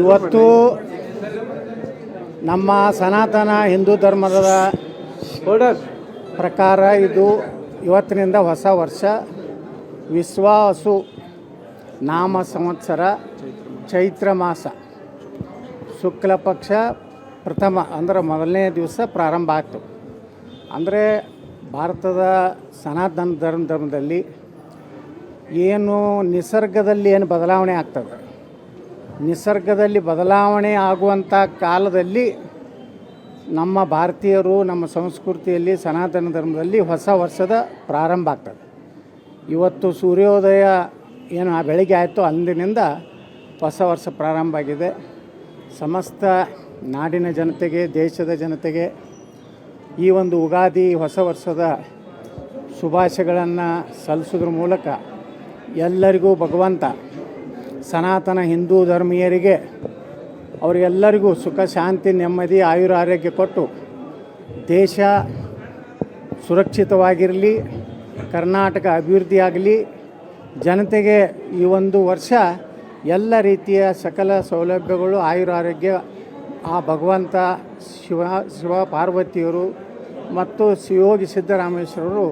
ಇವತ್ತು ನಮ್ಮ ಸನಾತನ ಹಿಂದೂ ಧರ್ಮದ ಪ್ರಕಾರ ಇದು ಇವತ್ತಿನಿಂದ ಹೊಸ ವರ್ಷ. ವಿಶ್ವಾಸು ನಾಮ ಸಂವತ್ಸರ ಚೈತ್ರ ಮಾಸ. ಶುಕ್ಲ ಪಕ್ಷ ಪ್ರಥಮ ಅಂದರೆ ಮೊದಲನೇ ದಿವಸ ಪ್ರಾರಂಭ ಆಗ್ತು ಅಂದರೆ ಭಾರತದ ಸನಾತನ ಧರ್ಮ ಧರ್ಮದಲ್ಲಿ ಏನು ನಿಸರ್ಗದಲ್ಲಿ ಏನು ಬದಲಾವಣೆ ಆಗ್ತದೆ. ನಿಸರ್ಗದಲ್ಲಿ ಬದಲಾವಣೆ ಆಗುವಂಥ ಕಾಲದಲ್ಲಿ ನಮ್ಮ ಭಾರತೀಯರು, ನಮ್ಮ ಸಂಸ್ಕೃತಿಯಲ್ಲಿ, ಸನಾತನ ಧರ್ಮದಲ್ಲಿ ಹೊಸ ವರ್ಷದ ಪ್ರಾರಂಭ ಆಗ್ತದೆ. ಇವತ್ತು ಸೂರ್ಯೋದಯ ಏನು ಆ ಬೆಳಗ್ಗೆ ಆಯಿತು ಅಂದಿನಿಂದ ಹೊಸ ವರ್ಷ ಪ್ರಾರಂಭ ಆಗಿದೆ. ಸಮಸ್ತ ನಾಡಿನ ಜನತೆಗೆ, ದೇಶದ ಜನತೆಗೆ ಈ ಒಂದು ಉಗಾದಿ ಹೊಸ ವರ್ಷದ ಶುಭಾಶಯಗಳನ್ನು ಸಲ್ಲಿಸೋದ್ರ ಮೂಲಕ ಎಲ್ಲರಿಗೂ ಭಗವಂತ ಸನಾತನ ಹಿಂದೂ ಧರ್ಮೀಯರಿಗೆ ಅವರಿಗೆಲ್ಲರಿಗೂ ಸುಖ, ಶಾಂತಿ, ನೆಮ್ಮದಿ, ಆಯುರ ಆರೋಗ್ಯ ಕೊಟ್ಟು ದೇಶ ಸುರಕ್ಷಿತವಾಗಿರಲಿ, ಕರ್ನಾಟಕ ಅಭಿವೃದ್ಧಿಯಾಗಲಿ ಜನತೆಗೆ ಈ ಒಂದು ವರ್ಷ ಎಲ್ಲ ರೀತಿಯ ಸಕಲ ಸೌಲಭ್ಯಗಳು, ಆಯುರ ಆರೋಗ್ಯ, ಆ ಭಗವಂತ, ಶಿವ ಶಿವ ಪಾರ್ವತಿಯರು ಮತ್ತು ಶಿವಯೋಗಿ ಸಿದ್ದರಾಮೇಶ್ವರರು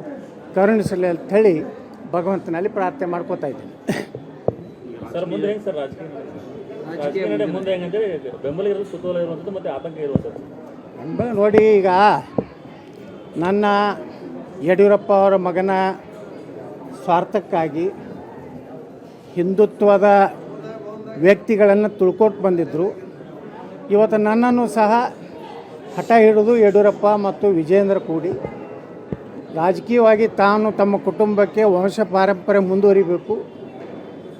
ಕರುಣಿಸಲಿ ಅಂತ ಹೇಳಿ ಭಗವಂತನಲ್ಲಿ ಪ್ರಾರ್ಥನೆ ಮಾಡ್ಕೋತಾ ಇದ್ದೀನಿ. ಸರ್ ಮುಂದೆ ಹೆಂಗೆ ಸರ್ ರಾಜಕೀಯ ರಾಜಕೀಯ ನಡೆ ಮುಂದೆ ಹೆಂಗಂದ್ರೆ ಬೆಂಬಲ ಇರೋದು ಸುತ್ತೋಲ ಇರುವಂಥದ್ದು ಮತ್ತೆ ಆತಂಕ ಇರುವಂಥದ್ದು ನೋಡಿ ಈಗ ನನ್ನ ಯಡಿಯೂರಪ್ಪ ಅವರ ಮಗನ ಸ್ವಾರ್ಥಕ್ಕಾಗಿ ಹಿಂದುತ್ವದ ವ್ಯಕ್ತಿಗಳನ್ನು ತುಳ್ಕೊಟ್ಟು ಬಂದಿದ್ದರು ಇವತ್ತು ನನ್ನನ್ನು ಸಹ ಹಠ ಹಿಡಿದು ಯಡಿಯೂರಪ್ಪ ಮತ್ತು ವಿಜೇಂದ್ರ ಕೂಡಿ ರಾಜಕೀಯವಾಗಿ ತಾನು ತಮ್ಮ ಕುಟುಂಬಕ್ಕೆ ವಂಶ ಪಾರಂಪರೆ ಮುಂದುವರಿಬೇಕು.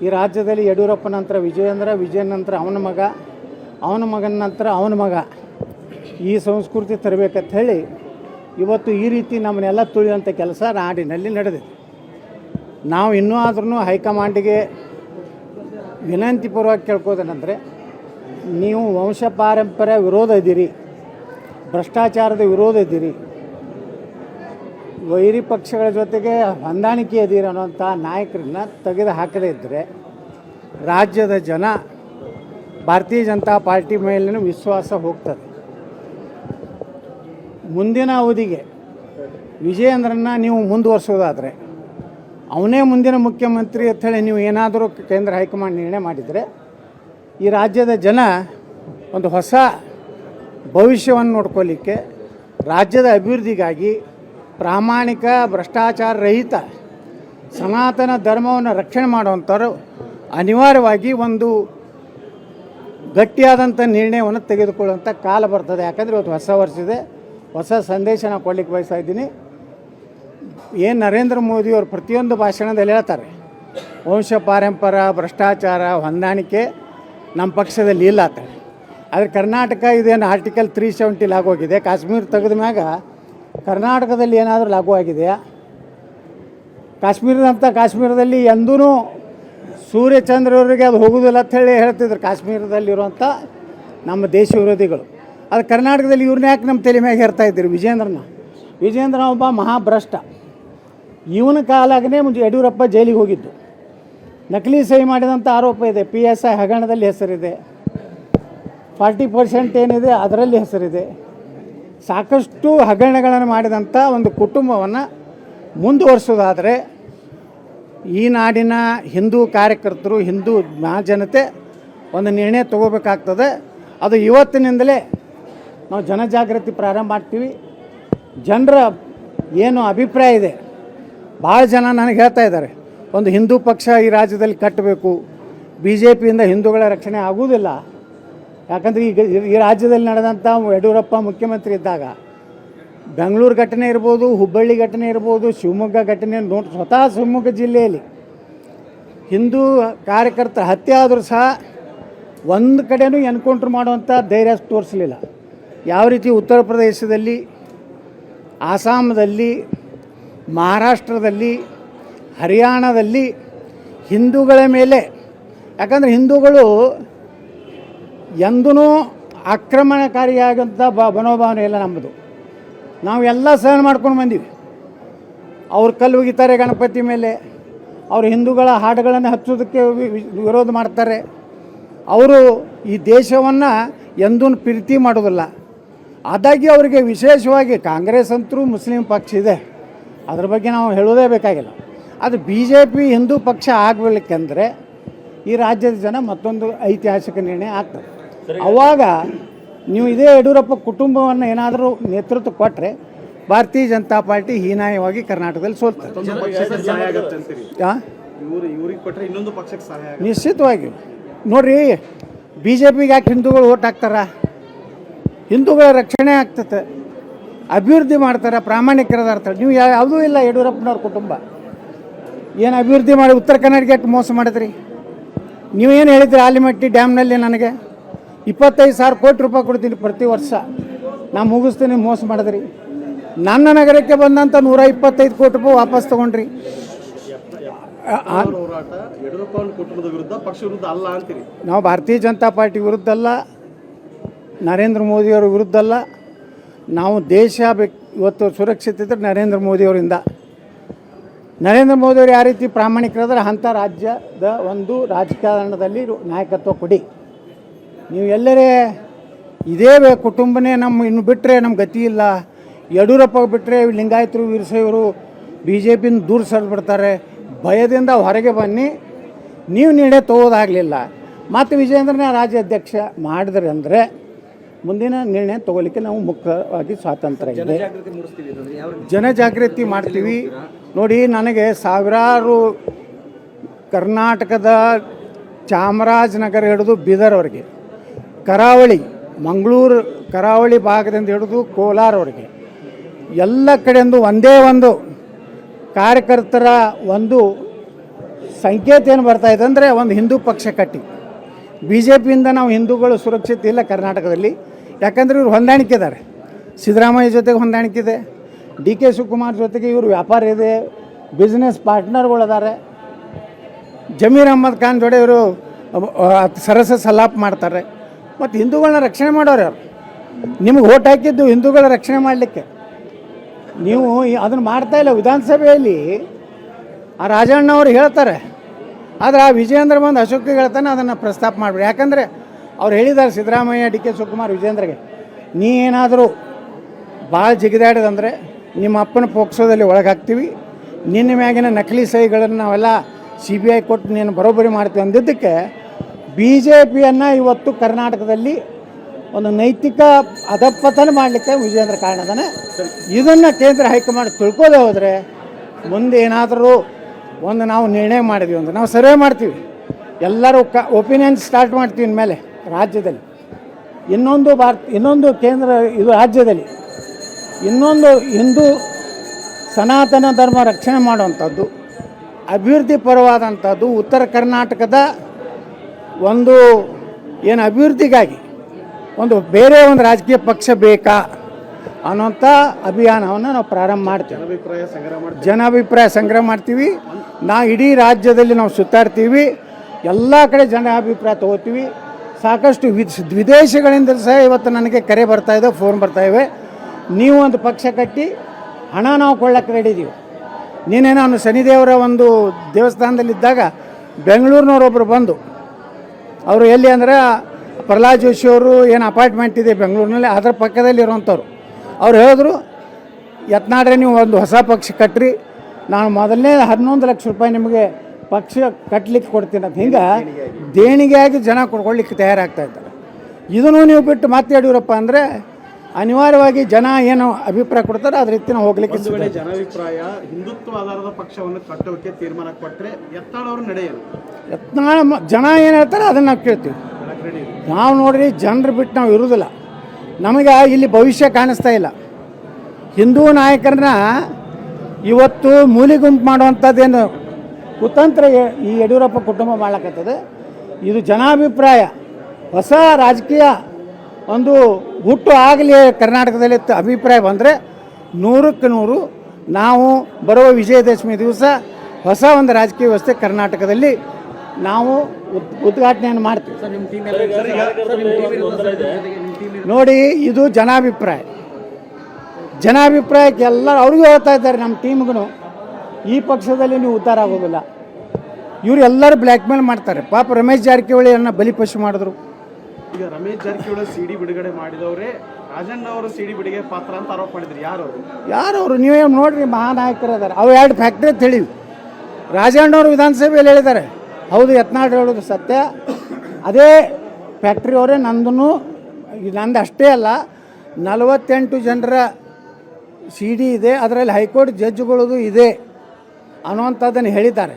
ಈ ರಾಜ್ಯದಲ್ಲಿ ಯಡಿಯೂರಪ್ಪ ನಂತರ ವಿಜಯೇಂದ್ರ ವಿಜಯನ್ ನಂತರ ಅವನ ಮಗ, ಅವನ ಮಗನ ನಂತರ ಅವನ ಮಗ. ಈ ಸಂಸ್ಕೃತಿ ತರಬೇಕಂತ ಹೇಳಿ ಇವತ್ತು ಈ ರೀತಿ ನಮ್ಮನ್ನೆಲ್ಲ ತುಳಿಯುವಂಥ ಕೆಲಸ ನಾಡಿನಲ್ಲಿ ನಡೆದಿದೆ. ನಾವು ಇನ್ನೂ ಆದ್ರೂ ಹೈಕಮಾಂಡಿಗೆ ವಿನಂತಿಪೂರ್ವಕ ಕೇಳ್ಕೋದೇನೆಂದರೆ, ನೀವು ವಂಶ ಪಾರಂಪರ್ಯ ವಿರೋಧ ಇದ್ದೀರಿ, ಭ್ರಷ್ಟಾಚಾರದ ವಿರೋಧ ಇದ್ದೀರಿ, ವೈರಿ ಪಕ್ಷಗಳ ಜೊತೆಗೆ ಹೊಂದಾಣಿಕೆ ಇದ್ದೀರಿ ಅನ್ನೋಂಥ ನಾಯಕರನ್ನ ತೆಗೆದು ಹಾಕದೇ ಇದ್ದರೆ ರಾಜ್ಯದ ಜನ ಭಾರತೀಯ ಜನತಾ ಪಾರ್ಟಿ ಮೇಲಿನ ವಿಶ್ವಾಸ ಹೋಗ್ತದೆ. ಮುಂದಿನ ಅವಧಿಗೆ ವಿಜಯೇಂದ್ರನ್ನ ನೀವು ಮುಂದುವರಿಸೋದಾದರೆ, ಅವನೇ ಮುಂದಿನ ಮುಖ್ಯಮಂತ್ರಿ ಅಂಥೇಳಿ ನೀವು ಏನಾದರೂ ಕೇಂದ್ರ ಹೈಕಮಾಂಡ್ ನಿರ್ಣಯ ಮಾಡಿದರೆ, ಈ ರಾಜ್ಯದ ಜನ ಒಂದು ಹೊಸ ಭವಿಷ್ಯವನ್ನು ನೋಡ್ಕೊಳ್ಳಿಕ್ಕೆ ರಾಜ್ಯದ ಅಭಿವೃದ್ಧಿಗಾಗಿ ಪ್ರಾಮಾಣಿಕ ಭ್ರಷ್ಟಾಚಾರ ರಹಿತ ಸನಾತನ ಧರ್ಮವನ್ನು ರಕ್ಷಣೆ ಮಾಡುವಂಥವ್ರು ಅನಿವಾರ್ಯವಾಗಿ ಒಂದು ಗಟ್ಟಿಯಾದಂಥ ನಿರ್ಣಯವನ್ನು ತೆಗೆದುಕೊಳ್ಳುವಂಥ ಕಾಲ ಬರ್ತದೆ. ಯಾಕಂದರೆ ಇವತ್ತು ಹೊಸ ವರ್ಷ ಇದೆ. ಹೊಸ ಸಂದೇಶ ನಾನು ಕೊಡ್ಲಿಕ್ಕೆ ಬಯಸ್ತಾ ಇದ್ದೀನಿ. ಏನು ನರೇಂದ್ರ ಮೋದಿಯವರು ಪ್ರತಿಯೊಂದು ಭಾಷಣದಲ್ಲಿ ಹೇಳ್ತಾರೆ. ವಂಶ ಪಾರಂಪರ, ಭ್ರಷ್ಟಾಚಾರ, ಹೊಂದಾಣಿಕೆ ನಮ್ಮ ಪಕ್ಷದಲ್ಲಿ ಇಲ್ಲ ಅಂತಾರೆ ಆದರೆ ಕರ್ನಾಟಕ ಇದೇನು ಆರ್ಟಿಕಲ್ ತ್ರೀ ಸೆವೆಂಟಿ ಲಾಗು ಆಗಿದೆ ಕಾಶ್ಮೀರ ತೆಗೆದ ಮ್ಯಾಗ ಕರ್ನಾಟಕದಲ್ಲಿ ಏನಾದರೂ ಲಾಗು ಆಗಿದೆಯಾ? ಕಾಶ್ಮೀರದಂಥ ಕಾಶ್ಮೀರದಲ್ಲಿ ಎಂದೂ ಸೂರ್ಯಚಂದ್ರವರಿಗೆ ಅದು ಹೋಗುವುದಿಲ್ಲ ಅಂತ ಹೇಳಿ ಹೇಳ್ತಿದ್ರು ಕಾಶ್ಮೀರದಲ್ಲಿರುವಂಥ ನಮ್ಮ ದೇಶ ವಿರೋಧಿಗಳು. ಅದು ಕರ್ನಾಟಕದಲ್ಲಿ ಇವ್ರನ್ನ ಯಾಕೆ ನಮ್ಮ ತಲೆ ಮ್ಯಾಗೆ ಹೇರ್ತಾ ಇದ್ದೀರಿ ವಿಜೇಂದ್ರನ ವಿಜೇಂದ್ರ ಒಬ್ಬ ಮಹಾಭ್ರಷ್ಟ. ಇವನ ಕಾಲಾಗನೇ ಮುಂಚೆ ಯಡಿಯೂರಪ್ಪ ಜೈಲಿಗೆ ಹೋಗಿದ್ದು. ನಕಲಿ ಸಹಿ ಮಾಡಿದಂಥ ಆರೋಪ ಇದೆ. ಪಿ ಎಸ್ ಐ ಹಗರಣದಲ್ಲಿ ಹೆಸರಿದೆ. ಫಾರ್ಟಿ ಪರ್ಸೆಂಟ್ ಏನಿದೆ ಅದರಲ್ಲಿ ಹೆಸರಿದೆ. ಸಾಕಷ್ಟು ಹಗರಣಗಳನ್ನು ಮಾಡಿದಂಥ ಒಂದು ಕುಟುಂಬವನ್ನು ಮುಂದುವರಿಸೋದಾದರೆ ಈ ನಾಡಿನ ಹಿಂದೂ ಕಾರ್ಯಕರ್ತರು, ಹಿಂದೂ ಜನತೆ ಒಂದು ನಿರ್ಣಯ ತಗೋಬೇಕಾಗ್ತದೆ. ಅದು ಇವತ್ತಿನಿಂದಲೇ ನಾವು ಜನಜಾಗೃತಿ ಪ್ರಾರಂಭ ಮಾಡ್ತೀವಿ. ಜನರ ಏನು ಅಭಿಪ್ರಾಯ ಇದೆ? ಭಾಳ ಜನ ನನಗೆ ಹೇಳ್ತಾ ಇದ್ದಾರೆ, ಒಂದು ಹಿಂದೂ ಪಕ್ಷ ಈ ರಾಜ್ಯದಲ್ಲಿ ಕಟ್ಟಬೇಕು. ಬಿ ಜೆ ಪಿಯಿಂದ ಹಿಂದೂಗಳ ರಕ್ಷಣೆ ಆಗುವುದಿಲ್ಲ. ಯಾಕಂದರೆ ಈಗ ಈ ರಾಜ್ಯದಲ್ಲಿ ನಡೆದಂಥ ಯಡಿಯೂರಪ್ಪ ಮುಖ್ಯಮಂತ್ರಿ ಇದ್ದಾಗ ಬೆಂಗಳೂರು ಘಟನೆ ಇರ್ಬೋದು, ಹುಬ್ಬಳ್ಳಿ ಘಟನೆ ಇರ್ಬೋದು, ಶಿವಮೊಗ್ಗ ಘಟನೆ ನೋಡಿ ಸ್ವತಃ ಶಿವಮೊಗ್ಗ ಜಿಲ್ಲೆಯಲ್ಲಿ ಹಿಂದೂ ಕಾರ್ಯಕರ್ತರ ಹತ್ಯೆ ಆದರೂ ಸಹ ಒಂದು ಕಡೆನೂ ಎನ್ಕೌಂಟ್ರ್ ಮಾಡುವಂಥ ಧೈರ್ಯ ತೋರಿಸಲಿಲ್ಲ. ಯಾವ ರೀತಿ ಉತ್ತರ ಪ್ರದೇಶದಲ್ಲಿ ಆಸಾಮದಲ್ಲಿ ಮಹಾರಾಷ್ಟ್ರದಲ್ಲಿ, ಹರಿಯಾಣದಲ್ಲಿ ಹಿಂದೂಗಳ ಮೇಲೆ, ಯಾಕಂದರೆ ಹಿಂದೂಗಳು ಎಂದೂ ಆಕ್ರಮಣಕಾರಿಯಾಗಂಥ ಬ, ಮನೋಭಾವನೆ ಇಲ್ಲ ನಮ್ಮದು. ನಾವು ಎಲ್ಲ ಸಹನ ಮಾಡ್ಕೊಂಡು ಬಂದೀವಿ. ಅವ್ರು ಕಲ್ಲು ಒಗಿತಾರೆ ಗಣಪತಿ ಮೇಲೆ. ಅವರು ಹಿಂದೂಗಳ ಹಾಡುಗಳನ್ನು ಹಚ್ಚೋದಕ್ಕೆ ವಿರೋಧ ಮಾಡ್ತಾರೆ. ಅವರು ಈ ದೇಶವನ್ನು ಎಂದೂ ಪ್ರೀತಿ ಮಾಡೋದಿಲ್ಲ. ಆದಾಗ್ಯೂ ಅವರಿಗೆ ವಿಶೇಷವಾಗಿ ಕಾಂಗ್ರೆಸ್ ಅಂತರೂ ಮುಸ್ಲಿಂ ಪಕ್ಷ ಇದೆ. ಅದ್ರ ಬಗ್ಗೆ ನಾವು ಹೇಳೋದೇ ಬೇಕಾಗಿಲ್ಲ. ಅದು ಬಿ ಜೆ ಪಿ ಹಿಂದೂ ಪಕ್ಷ ಆಗಬೇಕಂದ್ರೆ ಈ ರಾಜ್ಯದ ಜನ ಮತ್ತೊಂದು ಐತಿಹಾಸಿಕ ನಿರ್ಣಯ ಆಗ್ತದೆ. ಅವಾಗ ನೀವು ಇದೇ ಯಡಿಯೂರಪ್ಪ ಕುಟುಂಬವನ್ನು ಏನಾದರೂ ನೇತೃತ್ವ ಕೊಟ್ಟರೆ ಭಾರತೀಯ ಜನತಾ ಪಾರ್ಟಿ ಹೀನಾಯವಾಗಿ ಕರ್ನಾಟಕದಲ್ಲಿ ಸೋಲ್ತಾರೆ ಸಹಾಯ ಆಗತ್ತೆ ಅಂತೀರಿ? ಆ? ಇವ್ರು ಇವ್ರಿಗೆ ಕೊಟ್ರೆ ಇನ್ನೊಂದು ಪಕ್ಷಕ್ಕೆ ಸಹಾಯ ಆಗತ್ತೆ. ನಿಶ್ಚಿತವಾಗಿ. ನೋಡ್ರಿ ಬಿ ಜೆ ಪಿಗೆ ಯಾಕೆ ಹಿಂದೂಗಳು ಓಟ್ ಹಾಕ್ತಾರ? ಹಿಂದೂಗಳ ರಕ್ಷಣೆ ಆಗ್ತದೆ ಅಭಿವೃದ್ಧಿ ಮಾಡ್ತಾರೆ ಪ್ರಾಮಾಣಿಕರದಾರ್ತಾರೆ ನೀವು ಯಾವುದೂ ಇಲ್ಲ ಯಡಿಯೂರಪ್ಪನವ್ರ ಕುಟುಂಬ. ಏನು ಅಭಿವೃದ್ಧಿ ಮಾಡಿ ಉತ್ತರ ಕನ್ನಡಕ್ಕೆ ಮೋಸ ಮಾಡಿದ್ರಿ? ನೀವೇನು ಹೇಳಿದ್ರಿ ಆಲಿಮಟ್ಟಿ ಡ್ಯಾಮ್ನಲ್ಲಿ ನನಗೆ? ಇಪ್ಪತ್ತೈದು ಸಾವಿರ ಕೋಟಿ ರೂಪಾಯಿ ಕೊಡ್ತೀನಿ ಪ್ರತಿ ವರ್ಷ. ನಾ ಮುಗಿಸ್ತೀನಿ ಮೋಸ ಮಾಡಿದ್ರಿ. ನನ್ನ ನಗರಕ್ಕೆ ಬಂದಂಥ ನೂರ ಇಪ್ಪತ್ತೈದು ಕೋಟಿ ರೂಪಾಯಿ ವಾಪಸ್ ತೊಗೊಂಡ್ರಿ. ನಾವು ಭಾರತೀಯ ಜನತಾ ಪಾರ್ಟಿ ವಿರುದ್ಧ ಅಲ್ಲ ನರೇಂದ್ರ ಮೋದಿಯವ್ರ ವಿರುದ್ಧ ಅಲ್ಲ ನಾವು ದೇಶ ಬೇಕು ಇವತ್ತು ಸುರಕ್ಷಿತ ಇದ್ದರೆ ನರೇಂದ್ರ ಮೋದಿಯವರಿಂದ ನರೇಂದ್ರ ಮೋದಿಯವರು ಯಾವ ರೀತಿ ಪ್ರಾಮಾಣಿಕರಾದ್ರೆ ಅಂಥ ರಾಜ್ಯದ ಒಂದು ರಾಜಕಾರಣದಲ್ಲಿ ನಾಯಕತ್ವ ಕೊಡಿ. ನೀವು ಎಲ್ಲರೇ ಇದೇ ಕುಟುಂಬನೇ ನಮ್ಮ ಇನ್ನು ಬಿಟ್ಟರೆ ನಮ್ಮ ಗತಿ ಇಲ್ಲ. ಯಡಿಯೂರಪ್ಪ ಬಿಟ್ಟರೆ ಲಿಂಗಾಯತರು ವೀರಶೈವರು ಬಿ ಜೆ ಪಿನ ದೂರ ಸರಿದ್ಬಿಡ್ತಾರೆ ಭಯದಿಂದ ಹೊರಗೆ ಬನ್ನಿ. ನೀವು ನೀಡೇ ತಗೋದಾಗಲಿಲ್ಲ ಮತ್ತು ವಿಜಯೇಂದ್ರನ ರಾಜ್ಯಾಧ್ಯಕ್ಷ ಮಾಡಿದ್ರಿ ಅಂದರೆ ಮುಂದಿನ ನಿರ್ಣಯ ತಗೋಲಿಕ್ಕೆ ನಾವು ಮುಖ್ಯವಾಗಿ ಸ್ವಾತಂತ್ರ್ಯ ಇದೆ. ಜನಜಾಗೃತಿ ಮಾಡ್ತೀವಿ. ನೋಡಿ ನನಗೆ ಸಾವಿರಾರು ಕರ್ನಾಟಕದ ಚಾಮರಾಜನಗರ ಹಿಡಿದು ಬೀದರ್ವರೆಗೆ ಕರಾವಳಿ, ಮಂಗಳೂರು ಕರಾವಳಿ ಭಾಗದಿಂದ ಹಿಡಿದು ಕೋಲಾರವರೆಗೆ ಎಲ್ಲ ಕಡೆಯಿಂದ ಒಂದೇ ಒಂದು ಕಾರ್ಯಕರ್ತರ ಒಂದು ಸಂಕೇತ ಏನು ಬರ್ತಾ ಇದೆ ಅಂದರೆ ಒಂದು ಹಿಂದೂ ಪಕ್ಷ ಕಟ್ಟಿ. ಬಿ ಜೆ ಪಿಯಿಂದ ನಾವು ಹಿಂದೂಗಳು ಸುರಕ್ಷಿತ ಇಲ್ಲ ಕರ್ನಾಟಕದಲ್ಲಿ. ಯಾಕಂದರೆ ಇವರು ಹೊಂದಾಣಿಕೆ ಇದ್ದಾರೆ ಸಿದ್ದರಾಮಯ್ಯ ಜೊತೆಗೆ ಹೊಂದಾಣಿಕೆ ಇದೆ ಡಿ ಕೆ ಶಿವಕುಮಾರ್ ಜೊತೆಗೆ ಇವರು ವ್ಯಾಪಾರ ಇದೆ ಬಿಸ್ನೆಸ್ ಪಾರ್ಟ್ನರ್ಗಳಿದ್ದಾರೆ ಜಮೀರ್ ಅಹ್ಮದ್ ಖಾನ್ ಜೋಡಿ ಇವರು ಸರಸ ಸಲಾಪ್ ಮಾಡ್ತಾರೆ. ಮತ್ತು ಹಿಂದೂಗಳನ್ನ ರಕ್ಷಣೆ ಮಾಡೋರು ಅವ್ರು ನಿಮ್ಗೆ ಓಟ್ ಹಾಕಿದ್ದು ಹಿಂದೂಗಳ ರಕ್ಷಣೆ ಮಾಡಲಿಕ್ಕೆ. ನೀವು ಅದನ್ನು ಮಾಡ್ತಾ ಇಲ್ಲ ವಿಧಾನಸಭೆಯಲ್ಲಿ. ಆ ರಾಜಣ್ಣ ಅವರು ಹೇಳ್ತಾರೆ. ಆದರೆ ಆ ವಿಜಯೇಂದ್ರ ಬಂದು ಅಶೋಕ್ ಹೇಳ್ತಾನೆ ಅದನ್ನು ಪ್ರಸ್ತಾಪ ಮಾಡಿಬಿಡಿ. ಯಾಕಂದರೆ ಅವ್ರು ಹೇಳಿದ್ದಾರೆ ಸಿದ್ದರಾಮಯ್ಯ, ಡಿ ಕೆ ಶಿವಕುಮಾರ್ ವಿಜೇಂದ್ರಗೆ ನೀ ಏನಾದರೂ ಭಾಳ ಜಿಗಿದಾಡಿದಂದರೆ ನಿಮ್ಮ ಅಪ್ಪನ ಪೋಕ್ಸೋದಲ್ಲಿ ಒಳಗೆ ಹಾಕ್ತೀವಿ ನಿನ್ನ ಮ್ಯಾಗಿನ ನಕಲಿ ಸಹಿಗಳನ್ನು ನಾವೆಲ್ಲ ಸಿ ಬಿ ಐ ಕೊಟ್ಟು ನೀನು ಬರೋಬ್ಬರಿ ಮಾಡ್ತೀವಿ ಅಂದಿದ್ದಕ್ಕೆ ಬಿ ಜೆ ಪಿಯನ್ನು ಇವತ್ತು ಕರ್ನಾಟಕದಲ್ಲಿ ಒಂದು ನೈತಿಕ ಅಧಪತನ ಮಾಡಲಿಕ್ಕೆ ವಿಜೇಂದ್ರ ಕಾರಣ ಅದಾನೆ. ಇದನ್ನು ಕೇಂದ್ರ ಹೈಕಮಾಂಡ್ ತಿಳ್ಕೋದೇ ಹೋದರೆ ಮುಂದೆ ಏನಾದರೂ ಒಂದು ನಾವು ನಿರ್ಣಯ ಮಾಡಿದ್ವಿ ಒಂದು ನಾವು ಸರ್ವೆ ಮಾಡ್ತೀವಿ. ಎಲ್ಲರೂ ಕ ಒಪಿನಿಯನ್ ಸ್ಟಾರ್ಟ್ ಮಾಡ್ತೀವಿ ಇನ್ಮೇಲೆ ರಾಜ್ಯದಲ್ಲಿ. ಇನ್ನೊಂದು ಭಾರತ, ಇನ್ನೊಂದು ಕೇಂದ್ರ ಇದು ರಾಜ್ಯದಲ್ಲಿ. ಇನ್ನೊಂದು ಹಿಂದೂ ಸನಾತನ ಧರ್ಮ ರಕ್ಷಣೆ ಮಾಡುವಂಥದ್ದು, ಅಭಿವೃದ್ಧಿ ಪರವಾದಂಥದ್ದು ಉತ್ತರ ಕರ್ನಾಟಕದ ಒಂದು ಏನು ಅಭಿವೃದ್ಧಿಗಾಗಿ ಒಂದು ಬೇರೆ ಒಂದು ರಾಜಕೀಯ ಪಕ್ಷ ಬೇಕಾ ಅನ್ನೋಂಥ ಅಭಿಯಾನವನ್ನು ನಾವು ಪ್ರಾರಂಭ ಮಾಡ್ತೀವಿ. ಅಭಿಪ್ರಾಯ ಸಂಗ್ರಹ ಮಾಡಿ ಜನಾಭಿಪ್ರಾಯ ಸಂಗ್ರಹ ಮಾಡ್ತೀವಿ. ನಾ ಇಡೀ ರಾಜ್ಯದಲ್ಲಿ ನಾವು ಸುತ್ತಾಡ್ತೀವಿ. ಎಲ್ಲ ಕಡೆ ಜನಾಭಿಪ್ರಾಯ ತಗೋತೀವಿ. ಸಾಕಷ್ಟು ವಿದ್- ವಿದೇಶಗಳಿಂದ ಸಹ ಇವತ್ತು ನನಗೆ ಕರೆ ಬರ್ತಾ ಇದೆ ಫೋನ್ ಬರ್ತಾ ಇವೆ. ನೀವು ಒಂದು ಪಕ್ಷ ಕಟ್ಟಿ ಹಣ ನಾವು ಕೊಳ್ಳಕ್ಕೆ ರೆಡಿ ಇದೀವಿ. ನೀನೇ ನಾನು ಶನಿದೇವರ ಒಂದು ದೇವಸ್ಥಾನದಲ್ಲಿದ್ದಾಗ ಬೆಂಗಳೂರಿನವರೊಬ್ಬರು ಬಂದು ಅವರು ಎಲ್ಲಿ ಅಂದರೆ ಪ್ರಹ್ಲಾದ್ ಜೋಶಿ ಅವರು ಏನು ಅಪಾರ್ಟ್ಮೆಂಟ್ ಇದೆ ಬೆಂಗಳೂರಿನಲ್ಲಿ, ಅದರ ಪಕ್ಕದಲ್ಲಿ ಇರುವಂಥವ್ರು. ಅವ್ರು ಹೇಳಿದ್ರು, ಯತ್ನಾಡ್ರೆ ನೀವು ಒಂದು ಹೊಸ ಪಕ್ಷ ಕಟ್ಟ್ರಿ ನಾನು ಮೊದಲನೇ ಹನ್ನೊಂದು ಲಕ್ಷ ರೂಪಾಯಿ ನಿಮಗೆ ಪಕ್ಷ ಕಟ್ಟಲಿಕ್ಕೆ ಕೊಡ್ತೀನಿ ಅಂತ. ಹಿಂಗೆ ದೇಣಿಗೆಯಾಗಿ ಜನ ಕೊಡ್ಕೊಳ್ಳಿಕ್ಕೆ ತಯಾರಾಗ್ತಾ ಇದ್ದಾರೆ. ಇದನ್ನು ನೀವು ಬಿಟ್ಟು ಮಾತಾಡಿರಪ್ಪ ಅಂದರೆ ಅನಿವಾರ್ಯವಾಗಿ ಜನ ಏನು ಅಭಿಪ್ರಾಯ ಕೊಡ್ತಾರೆ ಅದ್ರ ರೀತಿ ನಾವು ಹೋಗ್ಲಿಕ್ಕೆ ಒಂದು ವೇಳೆ ಜನಾಭಿಪ್ರಾಯ ಹಿಂದುತ್ವ ಆಧಾರದ ಪಕ್ಷವನ್ನು ಕಟ್ಟೋಕೆ ತೀರ್ಮಾನ ಕೊಟ್ಟರೆ ಎತ್ತಾಳವರು ನಡೆಯಲ್ಲ. ಯತ್ನಾಳ ಮ- ಜನ ಏನು ಹೇಳ್ತಾರೆ ಅದನ್ನು ನಾವು ಕೇಳ್ತೀವಿ. ನಾವು ನೋಡ್ರಿ ಜನರು ಬಿಟ್ಟು ನಾವು ಇರುವುದಿಲ್ಲ ನಮಗೆ ಇಲ್ಲಿ ಭವಿಷ್ಯ ಕಾಣಿಸ್ತಾ ಇಲ್ಲ. ಹಿಂದೂ ನಾಯಕರನ್ನ ಇವತ್ತು ಮೂಲಿ ಗುಂಪು ಮಾಡುವಂಥದ್ದೇನು ಕುತಂತ್ರ ಈ ಯಡಿಯೂರಪ್ಪ ಕುಟುಂಬ ಮಾಡ್ಲಕತ್ತದೆ. ಇದು ಜನಾಭಿಪ್ರಾಯ. ಹೊಸ ರಾಜಕೀಯ ಒಂದು ಹುಟ್ಟು ಆಗಲಿ ಕರ್ನಾಟಕದಲ್ಲಿ ಅಭಿಪ್ರಾಯ ಬಂದರೆ ನೂರಕ್ಕೆ ನೂರು. ನಾವು ಬರುವ ವಿಜಯದಶಮಿ ದಿವಸ ಹೊಸ ಒಂದು ರಾಜಕೀಯ ವ್ಯವಸ್ಥೆ ಕರ್ನಾಟಕದಲ್ಲಿ ನಾವು ಉದ್- ಉದ್ಘಾಟನೆಯನ್ನು ಮಾಡ್ತೀವಿ. ನೋಡಿ ಇದು ಜನಾಭಿಪ್ರಾಯ. ಜನಾಭಿಪ್ರಾಯಕ್ಕೆ ಎಲ್ಲ ಅವ್ರಿಗೂ ಹೇಳ್ತಾ ಇದ್ದಾರೆ ನಮ್ಮ ಟೀಮ್ಗೂ ಈ ಪಕ್ಷದಲ್ಲಿ ನೀವು ಉದ್ಧಾರ ಆಗೋದಿಲ್ಲ. ಇವರು ಎಲ್ಲರೂ ಬ್ಲ್ಯಾಕ್ ಮೇಲ್ ಮಾಡ್ತಾರೆ. ಪಾಪ ರಮೇಶ್ ಜಾರಕಿಹೊಳಿಯನ್ನ ಬಲಿಪಶು ಮಾಡಿದ್ರು. ಈಗ ರಮೇಶ್ ಜಾರಕಿಹೊಳಿ ಸಿಡಿ ಬಿಡುಗಡೆ ಮಾಡಿದವರೇ. ರಾಜಣ್ಣ ಅವರು ಸಿಡಿ ಬಿಡುಗಡೆ ಪಾತ್ರ ಅಂತ ಆರೋಪ ಮಾಡಿದ್ರು. ಯಾರು ಅವರು ಯಾರು ಅವರು ನೀವೇ ನೋಡ್ರಿ, ಮಹಾನಾಯಕರು ಅದಾರೆ ಅವು ಎರಡು ಫ್ಯಾಕ್ಟ್ರಿ ಅಂತ ಹೇಳಿವಿ ರಾಜಣ್ಣವರು ವಿಧಾನಸಭೆಯಲ್ಲಿ ಹೇಳಿದ್ದಾರೆ. ಹೌದು, ಯತ್ನಾಳ್ ಹೇಳೋದು ಸತ್ಯ. ಅದೇ ಫ್ಯಾಕ್ಟ್ರಿ ಅವರೇ ನಂದು ನಂದು ಅಷ್ಟೇ ಅಲ್ಲ, ನಲವತ್ತೆಂಟು ಜನರ ಸಿ ಡಿ ಇದೆ, ಅದರಲ್ಲಿ ಹೈಕೋರ್ಟ್ ಜಡ್ಜ್ಗಳದು ಇದೆ ಅನ್ನುವಂಥದ್ದನ್ನು ಹೇಳಿದ್ದಾರೆ.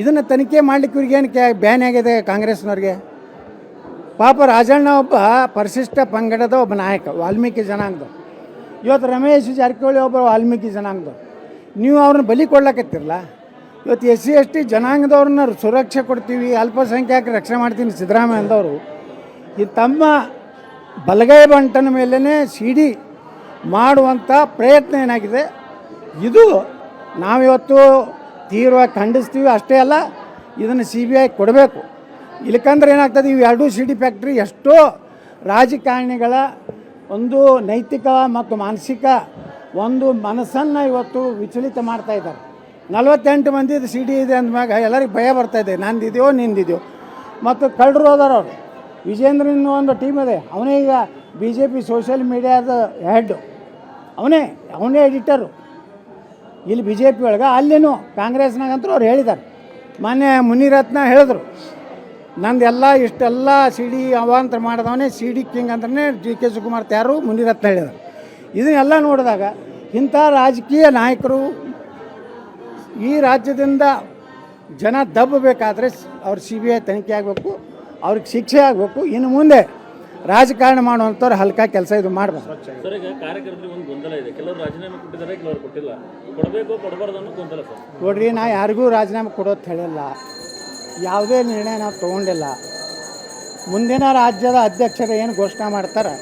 ಇದನ್ನು ತನಿಖೆ ಮಾಡಲಿಕ್ಕೆ ಇವ್ರಿಗೇನು ಕ್ಯಾ ಬ್ಯಾನ್ ಆಗಿದೆ ಕಾಂಗ್ರೆಸ್ನವ್ರಿಗೆ? ಪಾಪ ರಾಜಣ್ಣ ಒಬ್ಬ ಪರಿಶಿಷ್ಟ ಪಂಗಡದ ಒಬ್ಬ ನಾಯಕ, ವಾಲ್ಮೀಕಿ ಜನಾಂಗದ. ಇವತ್ತು ರಮೇಶ್ ಜಾರಕಿಹೊಳಿ ಒಬ್ಬ ವಾಲ್ಮೀಕಿ ಜನಾಂಗದ. ನೀವು ಅವ್ರನ್ನ ಬಲಿ ಕೊಡ್ಲಕತ್ತಿರಲ್ಲ? ಇವತ್ತು ಎಸ್ ಸಿ ಎಸ್ ಟಿ ಜನಾಂಗದವ್ರನ್ನ ಸುರಕ್ಷೆ ಕೊಡ್ತೀವಿ ಅಲ್ಪಸಂಖ್ಯಾತ ರಕ್ಷಣೆ ಮಾಡ್ತೀನಿ ಸಿದ್ದರಾಮಯ್ಯ ಅಂದವರು ಈ ತಮ್ಮ ಬಲಗೈ ಬಂಟನ ಮೇಲೇ ಸಿಡಿ ಮಾಡುವಂಥ ಪ್ರಯತ್ನ ಏನಾಗಿದೆ? ಇದು ನಾವಿವತ್ತು ತೀವ್ರವಾಗಿ ಖಂಡಿಸ್ತೀವಿ, ಅಷ್ಟೇ ಅಲ್ಲ, ಇದನ್ನು ಸಿ ಬಿ ಐ ಕೊಡಬೇಕು. ಇಲ್ಲಕಂದ್ರೆ ಏನಾಗ್ತದೆ, ಇವು ಎರಡೂ ಸಿಡಿ ಫ್ಯಾಕ್ಟ್ರಿ ಎಷ್ಟೋ ರಾಜಕಾರಣಿಗಳ ಒಂದು ನೈತಿಕ ಮತ್ತು ಮಾನಸಿಕ ಒಂದು ಮನಸ್ಸನ್ನು ಇವತ್ತು ವಿಚಲಿತ ಮಾಡ್ತಾ ಇದ್ದಾರೆ. ನಲವತ್ತೆಂಟು ಮಂದಿದು ಸಿ ಡಿ ಇದೆ ಅಂದಮ್ಯಾಗ ಎಲ್ಲರಿಗೆ ಭಯ ಬರ್ತಾ ಇದೆ, ನಂದಿದೆಯೋ, ನಿಂದಿದೆಯೋ. ಮತ್ತು ಕಳ್ಳರು ಹೋದಾರ ಅವರು. ವಿಜೇಂದ್ರನ್ ಒಂದು ಟೀಮ್ ಇದೆ, ಅವನೇ ಈಗ ಬಿ ಜೆ ಪಿ ಸೋಷಿಯಲ್ ಮೀಡಿಯಾದ ಹೆಡ್ ಅವನೇ ಅವನೇ ಎಡಿಟರು ಇಲ್ಲಿ ಬಿ ಜೆ ಪಿ ಒಳಗೆ ಅಲ್ಲಿನೂ ಕಾಂಗ್ರೆಸ್ನಾಗಂತೂ ಅವ್ರು ಹೇಳಿದ್ದಾರೆ. ಮೊನ್ನೆ ಮುನಿರತ್ನ ಹೇಳಿದ್ರು ನಂದು ಎಲ್ಲ ಇಷ್ಟೆಲ್ಲ ಸಿ ಡಿ ಅವಾಂತರ ಮಾಡಿದವನೇ ಸಿ ಡಿ ಕಿಂಗ್ ಅಂದ್ರೆ ಡಿ ಕೆ ಶಿವಕುಮಾರ್ ತ್ಯಾರು ಮುನಿರತ್ನ ಹೇಳಿದರು ಇದನ್ನೆಲ್ಲ ನೋಡಿದಾಗ ಇಂಥ ರಾಜಕೀಯ ನಾಯಕರು ಈ ರಾಜ್ಯದಿಂದ ಜನ ದಬ್ಬಬೇಕಾದ್ರೆ ಅವ್ರು ಸಿ ಬಿ ಐ ತನಿಖೆ ಆಗಬೇಕು ಅವ್ರಿಗೆ ಶಿಕ್ಷೆ ಆಗಬೇಕು. ಇನ್ನು ಮುಂದೆ ರಾಜಕಾರಣ ಮಾಡುವಂಥವ್ರು ಹಲ್ಕ ಕೆಲಸ ಇದು ಮಾಡಬೇಕು. ಸರ್ ಈಗ ಕಾರ್ಯಕರ್ತರಿಗೆ ಒಂದು ಗೊಂದಲ ಇದೆ. ಕೆಲವರು ರಾಜೀನಾಮೆ ಕೊಟ್ಟಿದ್ದಾರೆ ಕೆಲವರು ಕೊಟ್ಟಿಲ್ಲ. ಕೊಡಬೇಕು ಕೊಡಬಾರ್ದು ಅನ್ನೋ ಗೊಂದಲ ಸರ್. ನೋಡ್ರಿ ನಾ ಯಾರಿಗೂ ರಾಜೀನಾಮೆ ಕೊಡೋದು ಹೇಳಿಲ್ಲ ಯಾವುದೇ ನಿರ್ಣಯ ನಾವು ತೊಗೊಂಡಿಲ್ಲ. ಮುಂದಿನ ರಾಜ್ಯದ ಅಧ್ಯಕ್ಷರು ಏನು ಘೋಷಣೆ ಮಾಡ್ತಾರೆ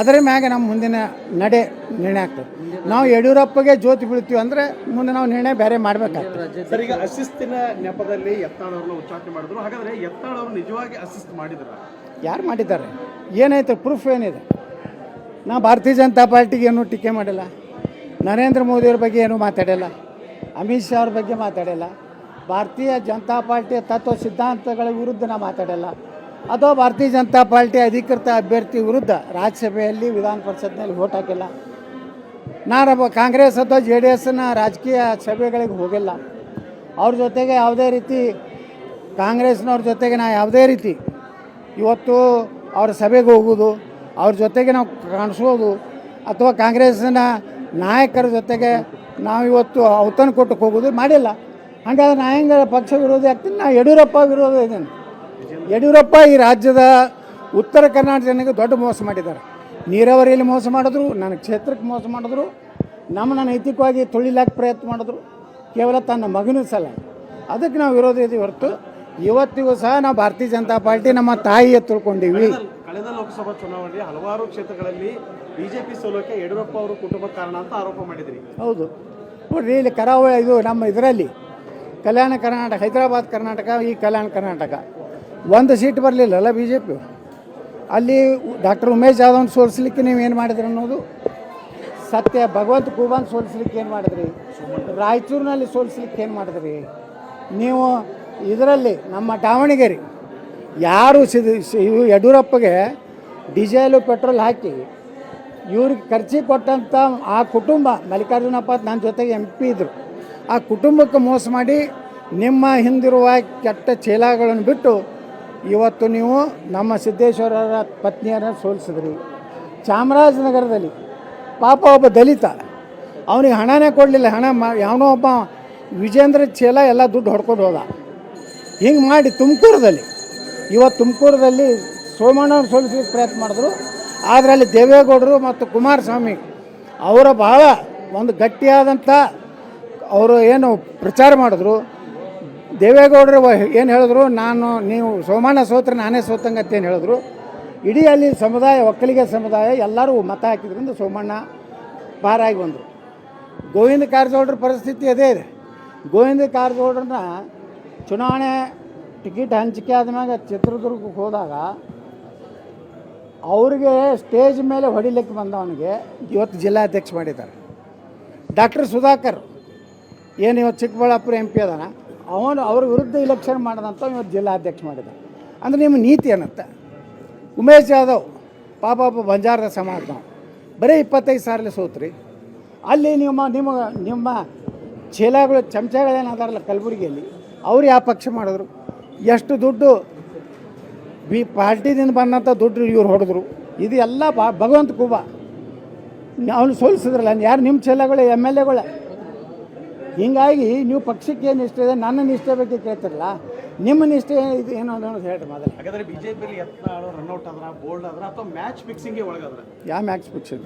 ಅದರ ಮ್ಯಾಗೆ ನಮ್ಮ ಮುಂದಿನ ನಡೆ ನಿರ್ಣಯ ಆಗ್ತದೆ. ನಾವು ಯಡಿಯೂರಪ್ಪಗೆ ಜ್ಯೋತಿ ಬೀಳ್ತೀವಿ ಅಂದರೆ ಮುಂದೆ ನಾವು ನಿರ್ಣಯ ಬೇರೆ ಮಾಡಬೇಕಾಗ್ತದೆ. ಸರ್ ಈಗ ಅಸಿಸ್ತಿನ ನೆಪದಲ್ಲಿ ಯತ್ನಾಳ್ ಅವ್ರನ್ನ ಉಚ್ಚಾಟನೆ ಮಾಡಿದ್ರು. ಹಾಗಾದರೆ ಯತ್ನಾಳ್ ಅವರು ನಿಜವಾಗಿ ಅಸಿಸ್ಟ್ ಮಾಡಿದ್ರ? ಯಾರು ಮಾಡಿದ್ದಾರೆ? ಏನಾಯ್ತು? ಪ್ರೂಫ್ ಏನಿದೆ? ನಾ ಭಾರತೀಯ ಜನತಾ ಪಾರ್ಟಿಗೆ ಏನೂ ಟೀಕೆ ಮಾಡಿಲ್ಲ. ನರೇಂದ್ರ ಮೋದಿಯವ್ರ ಬಗ್ಗೆ ಏನೂ ಮಾತಾಡಿಲ್ಲ. ಅಮಿತ್ ಶಾ ಅವ್ರ ಬಗ್ಗೆ ಮಾತಾಡಿಲ್ಲ. ಭಾರತೀಯ ಜನತಾ ಪಾರ್ಟಿಯ ತತ್ವ ಸಿದ್ಧಾಂತಗಳ ವಿರುದ್ಧ ನಾ ಮಾತಾಡಲ್ಲ. ಅಥವಾ ಭಾರತೀಯ ಜನತಾ ಪಾರ್ಟಿ ಅಧಿಕೃತ ಅಭ್ಯರ್ಥಿ ವಿರುದ್ಧ ರಾಜ್ಯಸಭೆಯಲ್ಲಿ ವಿಧಾನ ಪರಿಷತ್ನಲ್ಲಿ ಓಟ್ ಹಾಕಿಲ್ಲ. ನಾನು ಕಾಂಗ್ರೆಸ್ ಅಥವಾ ಜೆ ಡಿ ಎಸ್ನ ರಾಜಕೀಯ ಸಭೆಗಳಿಗೆ ಹೋಗಿಲ್ಲ. ಅವ್ರ ಜೊತೆಗೆ ಯಾವುದೇ ರೀತಿ ಕಾಂಗ್ರೆಸ್ನವ್ರ ಜೊತೆಗೆ ನಾ ಯಾವುದೇ ರೀತಿ ಇವತ್ತು ಅವ್ರ ಸಭೆಗೆ ಹೋಗೋದು, ಅವ್ರ ಜೊತೆಗೆ ನಾವು ಕಾಣಿಸೋದು ಅಥವಾ ಕಾಂಗ್ರೆಸ್ನ ನಾಯಕರ ಜೊತೆಗೆ ನಾವು ಇವತ್ತು ಔತಣ ಕೊಟ್ಟಕ್ಕೆ ಹೋಗೋದು ಮಾಡಿಲ್ಲ. ಹಾಗಾದ್ರೆ ನಾ ಹೆಂಗೆ ಪಕ್ಷ ವಿರೋಧಿ ಆಗ್ತೀನಿ? ನಾ ಯಡಿಯೂರಪ್ಪ ವಿರೋಧ ಇದ್ದೀನಿ. ಯಡಿಯೂರಪ್ಪ ಈ ರಾಜ್ಯದ ಉತ್ತರ ಕರ್ನಾಟಕ ಜನಕ್ಕೆ ದೊಡ್ಡ ಮೋಸ ಮಾಡಿದ್ದಾರೆ. ನೀರಾವರಿಯಲ್ಲಿ ಮೋಸ ಮಾಡಿದ್ರು ನನ್ನ ಕ್ಷೇತ್ರಕ್ಕೆ ಮೋಸ ಮಾಡಿದ್ರು ನಮ್ಮನ್ನ ನೈತಿಕವಾಗಿ ತುಳಿಲಾಕ ಪ್ರಯತ್ನ ಮಾಡಿದ್ರು ಕೇವಲ ತನ್ನ ಮಗನ ಸಲ. ಅದಕ್ಕೆ ನಾವು ವಿರೋಧ ಇದ್ದೀವಿ ಹೊರತು ಇವತ್ತಿಗೂ ಸಹ ನಾವು ಭಾರತೀಯ ಜನತಾ ಪಾರ್ಟಿ ನಮ್ಮ ತಾಯಿಯ ತಿಳ್ಕೊಂಡಿವಿ ಕಳೆದ ಲೋಕಸಭಾ ಚುನಾವಣೆಯಲ್ಲಿ ಹಲವಾರು ಕ್ಷೇತ್ರಗಳಲ್ಲಿ ಬಿಜೆಪಿ ಸೋಲೋಕೆ ಯಡಿಯೂರಪ್ಪ ಅವರು ಕುಟುಂಬ ಕಾರಣ ಅಂತ ಆರೋಪ ಮಾಡಿದ್ರಿ. ಹೌದು. ನೋಡ್ರಿ ಇಲ್ಲಿ ಕರಾವಳಿ ಇದು ನಮ್ಮ ಇದರಲ್ಲಿ ಕಲ್ಯಾಣ ಕರ್ನಾಟಕ, ಹೈದರಾಬಾದ್ ಕರ್ನಾಟಕ, ಈ ಕಲ್ಯಾಣ ಕರ್ನಾಟಕ. ಒಂದು ಸೀಟ್ ಬರಲಿಲ್ಲಲ್ಲ ಬಿ ಜೆ ಪಿ ಅಲ್ಲಿ ಡಾಕ್ಟರ್ ಉಮೇಶ್ ಜಾಧವ್ನ ಸೋಲಿಸ್ಲಿಕ್ಕೆ ನೀವು ಏನು ಮಾಡಿದ್ರಿ ಅನ್ನೋದು? ಸತ್ಯ, ಭಗವಂತ ಖೂಬಾನ್ ಸೋಲಿಸ್ಲಿಕ್ಕೆ ಏನು ಮಾಡಿದ್ರಿ? ರಾಯಚೂರಿನಲ್ಲಿ ಸೋಲಿಸ್ಲಿಕ್ಕೆ ಏನು ಮಾಡಿದ್ರಿ? ನೀವು ಇದರಲ್ಲಿ ನಮ್ಮ ದಾವಣಗೆರೆ, ಯಾರು ಸಿದ್ ಯಡಿಯೂರಪ್ಪಗೆ ಡೀಸೆಲು, ಪೆಟ್ರೋಲ್ ಹಾಕಿ ಇವ್ರಿಗೆ ಖರ್ಚಿ ಕೊಟ್ಟಂಥ ಆ ಕುಟುಂಬ ಮಲ್ಲಿಕಾರ್ಜುನಪ್ಪ ನನ್ನ ಜೊತೆಗೆ ಎಂ ಪಿ ಇದ್ದರು ಆ ಕುಟುಂಬಕ್ಕೆ ಮೋಸ ಮಾಡಿ ನಿಮ್ಮ ಹಿಂದಿರುವ ಕೆಟ್ಟ ಚೇಲಾಗಳನ್ನು ಬಿಟ್ಟು ಇವತ್ತು ನೀವು ನಮ್ಮ ಸಿದ್ದೇಶ್ವರರ ಪತ್ನಿಯರನ್ನು ಸೋಲಿಸಿದ್ರಿ. ಚಾಮರಾಜನಗರದಲ್ಲಿ ಪಾಪ ಒಬ್ಬ ದಲಿತ, ಅವನಿಗೆ ಹಣನೇ ಕೊಡಲಿಲ್ಲ. ಹಣ ಮಾ, ಯಾವನೋ ಒಬ್ಬ ವಿಜೇಂದ್ರ ಚೇಲ ಎಲ್ಲ ದುಡ್ಡು ಹೊಡ್ಕೊಂಡು ಹೋದ. ಹಿಂಗೆ ಮಾಡಿ ತುಮಕೂರದಲ್ಲಿ, ಇವತ್ತು ತುಮಕೂರದಲ್ಲಿ ಸೋಮಣ್ಣವ್ರು ಸೋಲಿಸ್ಲಿಕ್ಕೆ ಪ್ರಯತ್ನ ಮಾಡಿದ್ರು. ಆದರೆ ಅಲ್ಲಿ ದೇವೇಗೌಡರು ಮತ್ತು ಕುಮಾರಸ್ವಾಮಿ ಅವರ ಭಾಳ ಒಂದು ಗಟ್ಟಿಯಾದಂಥ ಅವರು ಏನು ಪ್ರಚಾರ ಮಾಡಿದ್ರು, ದೇವೇಗೌಡರು ಏನು ಹೇಳಿದ್ರು, ನಾನು, ನೀವು ಸೋಮಣ್ಣ ಸೋತ್ರ, ನಾನೇ ಸೋತಂಗತ್ತೆ ಏನು ಹೇಳಿದ್ರು. ಇಡೀ ಅಲ್ಲಿ ಸಮುದಾಯ, ಒಕ್ಕಲಿಗ ಸಮುದಾಯ ಎಲ್ಲರೂ ಮತ ಹಾಕಿದ್ರಿಂದ ಸೋಮಣ್ಣ ಪಾರಾಗಿ ಬಂದರು. ಗೋವಿಂದ ಕಾರಜೋಳರ ಪರಿಸ್ಥಿತಿ ಅದೇ ಇದೆ. ಗೋವಿಂದ ಕಾರಜೋಳರನ್ನ ಚುನಾವಣೆ ಟಿಕೆಟ್ ಹಂಚಿಕೆ ಆದ್ಮ್ಯಾಗ ಚಿತ್ರದುರ್ಗಕ್ಕೆ ಹೋದಾಗ ಅವ್ರಿಗೆ ಸ್ಟೇಜ್ ಮೇಲೆ ಹೊಡಿಲಿಕ್ಕೆ ಬಂದವನಿಗೆ ಇವತ್ತು ಜಿಲ್ಲಾಧ್ಯಕ್ಷ ಮಾಡಿದ್ದಾರೆ. ಡಾಕ್ಟರ್ ಸುಧಾಕರ್. ಏನು ಇವತ್ತು ಚಿಕ್ಕಬಳ್ಳಾಪುರ ಎಂ ಪಿ ಅದಾನ? ಅವನು ಅವ್ರ ವಿರುದ್ಧ ಇಲೆಕ್ಷನ್ ಮಾಡಿದಂಥ ಇವತ್ತು ಜಿಲ್ಲಾಧ್ಯಕ್ಷ ಮಾಡಿದ ಅಂದ್ರೆ ನಿಮ್ಮ ನೀತಿ ಏನತ್ತೆ ಉಮೇಶ್ ಜಾಧವ್ ಪಾಪ ಬಂಜಾರದ ಸಮಾಜ. ಬರೀ ಇಪ್ಪತ್ತೈದು ಸಾವಿರ ಸೋತ್ರಿ. ಅಲ್ಲಿ ನಿಮ್ಮ ನಿಮ್ಮ ನಿಮ್ಮ ಚೀಲಗಳು ಚಮಚಗಳೇನಾದಾರಲ್ಲ ಕಲಬುರಗಿಯಲ್ಲಿ, ಅವ್ರು ಯಾವ ಪಕ್ಷ ಮಾಡಿದ್ರು? ಎಷ್ಟು ದುಡ್ಡು ಬಿ ಪಾರ್ಟಿದಿಂದ ಬಂದಂಥ ದುಡ್ಡು ಇವ್ರು ಹೊಡೆದ್ರು. ಇದು ಎಲ್ಲ ಭಗವಂತ ಕೂಬ. ಅವನು ಸೋಲಿಸಿದ್ರಲ್ಲ, ಯಾರು ನಿಮ್ಮ ಚೀಲಗಳು, ಎಂ ಎಲ್ ಎಗಳೇ? ಹೀಗಾಗಿ ನೀವು ಪಕ್ಷಕ್ಕೆ ಏನು ಇಷ್ಟ ಇದೆ ನನ್ನ ನಿಷ್ಠೆ ಬಗ್ಗೆ ಕೇಳ್ತಿರಲ್ಲ. ನಿಮ್ಮ ನಿಷ್ಠೆ ಇದು ಏನು ಅನ್ನೋದು ಹೇಳ್ರಿ ಮೊದಲು. ಹಾಗಾದ್ರೆ ಬಿಜೆಪಿಯಲ್ಲಿ ರನ್ ರನ್ಔಟ್ ಆದ್ರ ಬೋಲ್ಡ್ ಆದ್ರ ಅಥವಾ ಮ್ಯಾಚ್ ಫಿಕ್ಸಿಂಗ್ಗೆ ಒಳಗಾದ್ರ? ಯಾವ ಮ್ಯಾಚ್ ಫಿಕ್ಸಿಂಗ್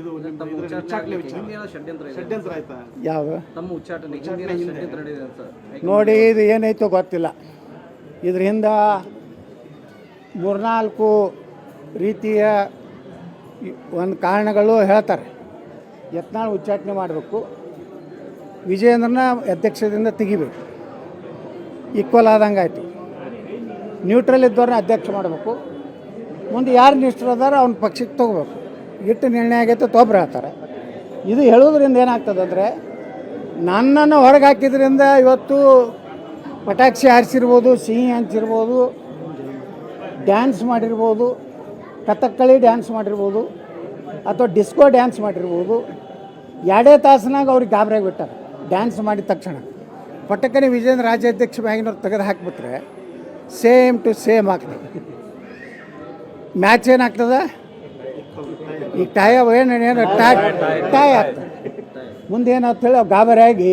ಇದು? ನಿಮ್ಮ ಇದ್ರ ವಿಚಾರಣೆ ವಿಚಾರ. ಷಡ್ಯಂತ್ರ ಇದೆ. ಷಡ್ಯಂತ್ರ ಆಯ್ತಾ? ಯಾವ? ತಮ್ಮ ಉಚ್ಚಾಟನೆ ಹಿಂದಿನ ಷಡ್ಯಂತ್ರ ನಡೆದಿದೆ ಸರ್ ನೋಡಿ ಇದು ಏನೈತೋ ಗೊತ್ತಿಲ್ಲ. ಇದರಿಂದ ಮೂರ್ನಾಲ್ಕು ರೀತಿಯ ಒಂದು ಕಾರಣಗಳು ಹೇಳ್ತಾರೆ. ಯತ್ನಾಳ್ ಉಚ್ಚಾಟನೆ ಮಾಡಬೇಕು. ವಿಜಯೇಂದ್ರನ ಅಧ್ಯಕ್ಷದಿಂದ ತೆಗಿಬೇಕು. ಈಕ್ವಲ್ ಆದಂಗೆ ಆಯಿತು ನ್ಯೂಟ್ರಲ್ ಇದ್ದವ್ರನ್ನ ಅಧ್ಯಕ್ಷ ಮಾಡಬೇಕು. ಮುಂದೆ ಯಾರು ನಿಷ್ಠರದಾರ ಅವ್ನ ಪಕ್ಷಕ್ಕೆ ತೊಗೋಬೇಕು. ಇಟ್ಟು ನಿರ್ಣಯ ಆಗೈತೆ ತೊಬ್ರು ಹೇಳ್ತಾರೆ. ಇದು ಹೇಳೋದ್ರಿಂದ ಏನಾಗ್ತದೆ ಅಂದರೆ, ನನ್ನನ್ನು ಹೊರಗೆ ಹಾಕಿದ್ರಿಂದ ಇವತ್ತು ಪಟಾಕ್ಷಿ ಹಾರಿಸಿರ್ಬೋದು, ಸಿಹಿ ಹಂಚಿರ್ಬೋದು ಡ್ಯಾನ್ಸ್ ಮಾಡಿರ್ಬೋದು, ಕಥಕ್ಕಳಿ ಡ್ಯಾನ್ಸ್ ಮಾಡಿರ್ಬೋದು, ಅಥವಾ ಡಿಸ್ಕೋ ಡ್ಯಾನ್ಸ್ ಮಾಡಿರ್ಬೋದು, ಎರಡೇ ತಾಸನಾಗ ಅವ್ರಿಗೆ ಗಾಬರಿಯಾಗಿ ಬಿಟ್ಟಾರೆ ಡ್ಯಾನ್ಸ್ ಮಾಡಿದ ತಕ್ಷಣ ಪಟಕನೆ ವಿಜೇಂದ್ರ ರಾಜ್ಯಾಧ್ಯಕ್ಷ ಮ್ಯಾಗಿನವ್ರು ತೆಗೆದು ಹಾಕಿಬಿಟ್ರೆ ಸೇಮ್ ಟು ಸೇಮ್ ಆಗ್ತದೆ. ಮ್ಯಾಚ್ ಏನಾಗ್ತದೆ ಈ ಟೈ ಏನು ಏನು ಟಾಯ್ ಟೈ ಆಗ್ತದೆ. ಮುಂದೆ ಏನಾಗ್ತ ಹೇಳಿ, ಗಾಬರಿಯಾಗಿ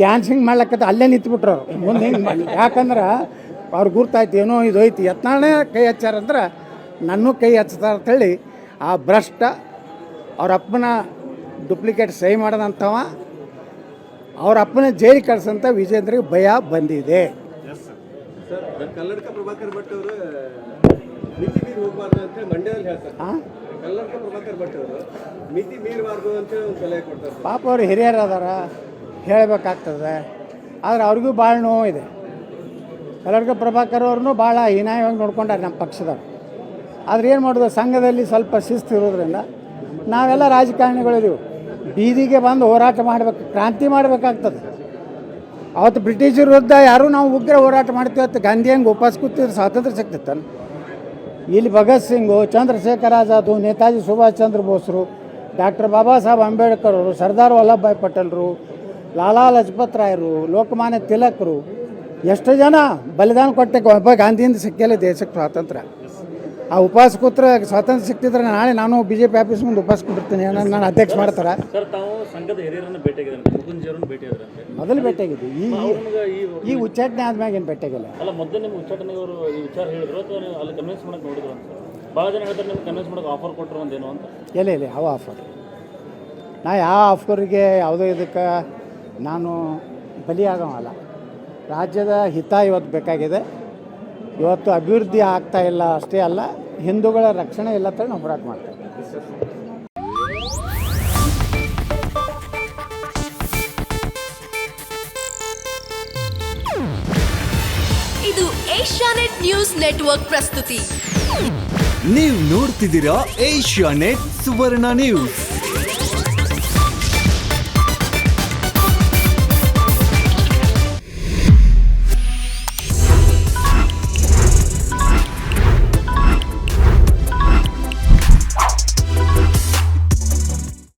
ಡ್ಯಾನ್ಸಿಂಗ್ ಮಾಡ್ಲಕ್ಕದ ಅಲ್ಲೇ ನಿಂತ್ಬಿಟ್ರು ಅವ್ರು. ಮುಂದೆ ಹಿಂಗೆ ಮಾಡಿ? ಯಾಕಂದ್ರೆ ಅವ್ರು ಗುರ್ತಾಯ್ತು, ಏನೋ ಇದು ಐತಿ. ಯತ್ನಾಳೇ ಕೈ ಹಚ್ಚಾರಂದ್ರೆ ನನ್ನೂ ಕೈ ಹಚ್ತಾರ ಅಂತೇಳಿ ಆ ಭ್ರಷ್ಟ ಅವ್ರ ಅಪ್ಪನ ಡುಪ್ಲಿಕೇಟ್ ಸಹಿ ಮಾಡದಂಥವ ಅವ್ರ ಅಪ್ಪನ ಜೈಲಿಗೆ ಕಳ್ಸಂತ ವಿಜೇಂದ್ರಿಗೆ ಭಯ ಬಂದಿದೆ. ಪಾಪ ಅವ್ರು ಹಿರಿಯರು ಅದಾರ ಹೇಳಬೇಕಾಗ್ತದೆ. ಆದ್ರೆ ಅವ್ರಿಗೂ ಭಾಳ ನೋವಿದೆ ಕಲ್ಲಡ್ಕ ಪ್ರಭಾಕರ್ ಅವ್ರನ್ನೂ ಭಾಳ ಹೀನಾಯವಾಗಿ ನೋಡ್ಕೊಂಡಾರೆ ನಮ್ಮ ಪಕ್ಷದವ್ರು. ಆದ್ರೆ ಏನು ಮಾಡೋದು ಸಂಘದಲ್ಲಿ ಸ್ವಲ್ಪ ಶಿಸ್ತು ಇರೋದ್ರಿಂದ ನಾವೆಲ್ಲ ರಾಜಕಾರಣಿಗಳಿದ್ದೀವಿ ಬೀದಿಗೆ ಬಂದು ಹೋರಾಟ ಮಾಡಬೇಕು, ಕ್ರಾಂತಿ ಮಾಡಬೇಕಾಗ್ತದೆ. ಅವತ್ತು ಬ್ರಿಟಿಷರ ವಿರುದ್ಧ ಯಾರು ನಾವು ಉಗ್ರ ಹೋರಾಟ ಮಾಡ್ತೀವಿ ಅಂತ ಗಾಂಧಿ ಹಂಗೆ ಉಪವಾಸ ಕೂತಿದ್ರೆ, ಸ್ವಾತಂತ್ರ್ಯ ಸಿಗ್ತಿತ್ತಲ್ಲ. ಇಲ್ಲಿ ಭಗತ್ ಸಿಂಗು, ಚಂದ್ರಶೇಖರ್ ಆಜಾದು, ನೇತಾಜಿ ಸುಭಾಷ್ ಚಂದ್ರ ಬೋಸ್ರು ಡಾಕ್ಟರ್ ಬಾಬಾ ಸಾಹೇಬ್ ಅಂಬೇಡ್ಕರ್ ಅವರು, ಸರ್ದಾರ್ ವಲ್ಲಭಭಾಯ್ ಪಟೇಲ್ರು ಲಾಲಾ ಲಜಪತ್ ರಾಯರು ಲೋಕಮಾನ್ಯ ತಿಲಕರು ಎಷ್ಟು ಜನ ಬಲಿದಾನ ಕೊಟ್ಟೆ ಒಬ್ಬ ಗಾಂಧಿಯಿಂದ ಸಿಕ್ಕಿಲ್ಲ ದೇಶಕ್ಕೆ ಸ್ವಾತಂತ್ರ್ಯ. ಆ ಉಪವಾಸ ಕೂತ್ರೆ ಸ್ವಾತಂತ್ರ್ಯ ಸಿಕ್ತಿದ್ರೆ ನಾಳೆ ನಾನು ಬಿ ಜೆ ಪಿ ಆಫೀಸ್ ಮುಂದೆ ಉಪವಾಸ ಕೊಟ್ಟಿರ್ತೀನಿ ಅನ್ನೋದು ನಾನು ಅಧ್ಯಕ್ಷ ಮಾಡ್ತಾರೆ. ಸರ್ ತಾವು ಸಂಘದ ಹಿರಿಯರನ್ನ ಭೇಟಿಯಾಗಿದ್ರಂತೆ ಮುಕುಂಜಿಯವರನ್ನ ಭೇಟಿಯಾದ್ರಂತೆ ಮೊದಲು ಭೇಟಿಯಾಗಿದ್ದು ಈ ಈ ಈ ಉಚ್ಚಾಟನೆ ಆದ್ಮ್ಯಾಗ ಏನು ಭೇಟಿಯಾಗಿಲ್ಲ ಅಲ್ಲ ಮೊದಲು ನಿಮ್ಮ ಉಚ್ಚಾಟನೆಯವರು ಈ ವಿಚಾರ ಹೇಳಿದ್ರು ಅಥವಾ ನೀವು ಅಲ್ಲಿ ಕನ್ವಿನ್ಸ್ ಮಾಡಕ್ಕೆ ನೋಡಿದ್ರು ಅಂತ? ಭಾಳ ಜನ ಹೇಳ್ತಾರೆ ನಿಮ್ಗೆ ಕನ್ವಿನ್ಸ್ ಮಾಡಕ್ಕೆ ಆಫರ್ ಕೊಟ್ಟರು ಒಂದೇನೋ ಅಂತ? ಎಲ್ಲಿ ಇಲ್ಲ ಯಾವ ಆಫರ್ ನಾ ಯಾವ ಆಫರಿಗೆ ಯಾವುದೇ ಇದಕ್ಕೆ ನಾನು ಬಲಿಯಾಗವಲ್ಲ. ರಾಜ್ಯದ ಹಿತ ಇವತ್ತು ಬೇಕಾಗಿದೆ. ಇವತ್ತು ಅಭಿವೃದ್ಧಿ ಆಗ್ತಾ ಇಲ್ಲ ಅಷ್ಟೇ ಅಲ್ಲ ಹಿಂದೂಗಳ ರಕ್ಷಣೆ ಇಲ್ಲ ಅಂತ ನಾವು ಹೋರಾಟ ಮಾಡ್ತೇವೆ ಇದು ಏಷ್ಯಾನೆಟ್ ನ್ಯೂಸ್ ನೆಟ್ವರ್ಕ್ ಪ್ರಸ್ತುತಿ. ನೀವು ನೋಡ್ತಿದ್ದೀರಾ ಏಷ್ಯಾನೆಟ್ ಸುವರ್ಣ ನ್ಯೂಸ್.